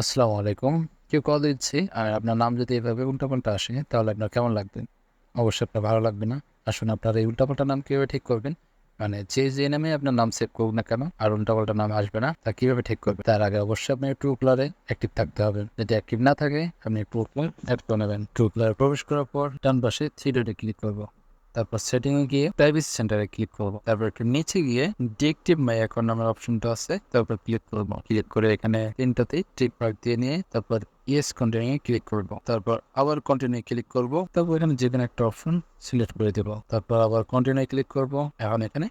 আসসালামু আলাইকুম। কেউ কল দিচ্ছি, আর আপনার নাম যদি এভাবে উল্টাপাল্টা আসে, তাহলে আপনার কেমন লাগবে? অবশ্যই আপনার ভালো লাগবে না। আসুন, আপনার এই উল্টাপাল্টা নাম কীভাবে ঠিক করবেন? মানে যে যে নামে আপনার নাম সেভ করুক না কেন, আর উল্টাপাল্টা নাম আসবে না, তা কীভাবে ঠিক করবেন? তার আগে অবশ্যই আপনি ট্রু প্লারে অ্যাক্টিভ থাকতে হবে। যদি অ্যাক্টিভ না থাকে, আপনি ট্রু প্লার অ্যাড করে নেবেন। ট্রু প্লারে প্রবেশ করার পর ডান পাশে থ্রি ডটে ক্লিক করব। তারপর সেটিং এ গিয়ে প্রাইভেসি সেন্টারে ক্লিক করব। তারপর একটু নিচে গিয়ে ডিএক্টিভ মাই অ্যাকাউন্ট নামের অপশনটা আছে, তারপর ক্লিক করব। ক্লিক করে এখানে তিনটাতেই টিক মার্ক দিয়ে নিয়ে তারপর ইয়েস কন্টিনিউ ক্লিক করব। তারপর আবার কন্টিনিউ ক্লিক করব। তারপর এখানে যে কোনো একটা অপশন সিলেক্ট করে দেবো। তারপর আবার কন্টিনিউ ক্লিক করব। এখন এখানে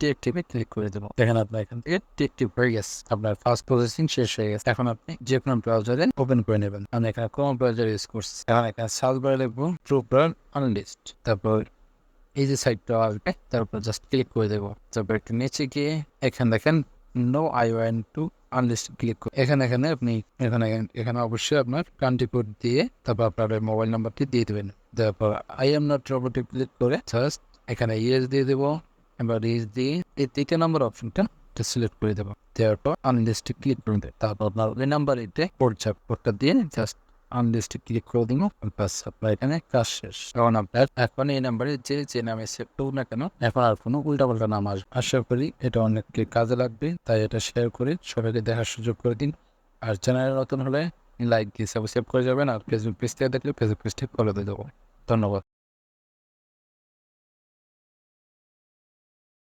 ডিএক্টিভে ক্লিক করে দেবো। দেখেন আপনার এখান থেকে ডিএক্টিভ হয়ে গেছে। আপনার ফার্স্ট প্রসেসিং শেষ হয়ে গেছে। এখন আপনি যে কোনো ব্রাউজারে ওপেন করে নেবেন। আমি এখানে কোন ব্রাউজার ইউজ করছি। এখন এখানে সার্চ বারে লিখব ট্রু ব্রাউন আনলিস্ট তারপর এই যে সাইটটা আসবে তারপর জাস্ট ক্লিক করে দেবো তারপর একটু নিচে গিয়ে এখানে দেখেন no I want to unlist click করে। এখানে এখানে আপনি, এখানে এখানে অবশ্যই আপনার কান্ট্রি কোড দিয়ে তারপর আপনার মোবাইল নাম্বারটি দিয়ে দেবেন। তারপর আই এম নট রোবটে ক্লিক করে জাস্ট এখানে ইয়েস দিয়ে দেবো। এবার ইয়েস দিয়ে এই তৃতীয় নম্বর অপশনটা সিলেক্ট করে দেবো। দেওয়ার পর ক্লিক করে দেবে। তারপর আপনার ওই নাম্বার এতে কোড কোডটা দিয়ে জাস্ট আনলিস্টে ক্লিক করে দিব বাস আপনার এখানে কাজ শেষ। কারণ আপনার এখন এই নাম্বারে যে যে নামে সেভ করুক না কেন, এখন আর কোনো উল্টাপাল্টা নাম আসবে আশা করি এটা অনেককে কাজে লাগবে, তাই এটা শেয়ার করে সবাইকে দেখার সুযোগ করে দিন। আর চ্যানেলে নতুন হলে লাইক দিয়ে সাবস্ক্রাইব করে যাবেন, আর ফেসবুক পেজ থেকে দেখলে ফেসবুক পেজটি ফলো দিয়ে দেবো। ধন্যবাদ।